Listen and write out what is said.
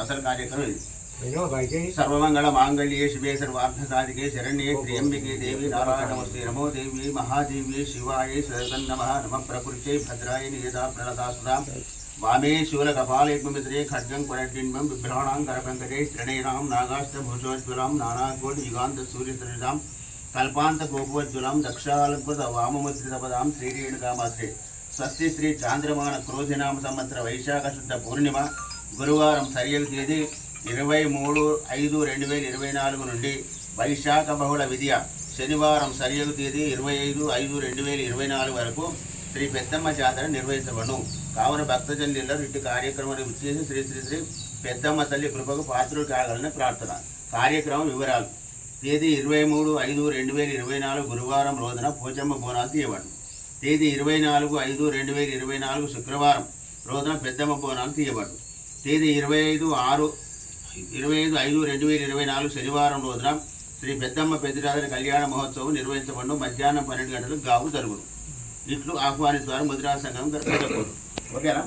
అసలు కార్యక్రమం ఇది వినో బయట సర్వమంగళ మాంగళ్యే శివే సర్వార్థ సాధికే శరణ్యే త్ర్యంబికే దేవి నారాయణమస్తే నమో దేవి మహాదేవి శివాయ సదన్ నమ నమ ప్రకృత్యై భద్రాయ నియతా ప్రణతాసుదాం వామే శూల కపాలేగ్మిత్రే ఖడ్గం కొరటిన్మం బిభ్రాణాం కరపంకజై శ్రణీరాం నాగాష్టభూషోజ్వలాం నానాకోటి యుగాంత సూర్యతరిదాం కల్పాంత గోపోజ్వలాం దక్షాలంకృత వామముద్రితపదాం శ్రీరేణుకామాశ్రే స్వస్తి శ్రీ చాంద్రమాన క్రోధినామ సంవత్సర వైశాఖ శుద్ధ పూర్ణిమ గురువారం సరియల్ తేదీ ఇరవై మూడు ఐదు రెండు వేల ఇరవై నాలుగు నుండి వైశాఖ బహుళ విద్య శనివారం సరియల్ తేదీ ఇరవై ఐదు ఐదు రెండు వేల ఇరవై నాలుగు వరకు శ్రీ పెద్దమ్మ జాతర నిర్వహించబడును. కావున భక్తజనులందరూ ఇటు కార్యక్రమాన్ని విచ్చేసి శ్రీ శ్రీ శ్రీ పెద్దమ్మ తల్లి కృపకు పాత్రులు కాగలని ప్రార్థన. కార్యక్రమం వివరాలు. తేదీ ఇరవై మూడు ఐదు రెండు వేల ఇరవై నాలుగు గురువారం రోజున పోచమ్మ బోనాలు తీయబడును. తేదీ ఇరవై నాలుగు ఐదు రెండు వేల ఇరవై నాలుగు శుక్రవారం రోజున పెద్దమ్మ బోనాలు తీయబడు తేదీ ఇరవై ఐదు ఆరు ఇరవై ఐదు ఐదు రెండు వేల ఇరవై నాలుగు శనివారం రోజున శ్రీ పెద్దమ్మ పెద్దిరాజుల కళ్యాణ మహోత్సవం నిర్వహించబడు మధ్యాహ్నం పన్నెండు గంటలకు గావు జరుగును. ఇట్లు ఆహ్వానిస్తారు ముద్రా సంఘం గర్భ ఓకేనా?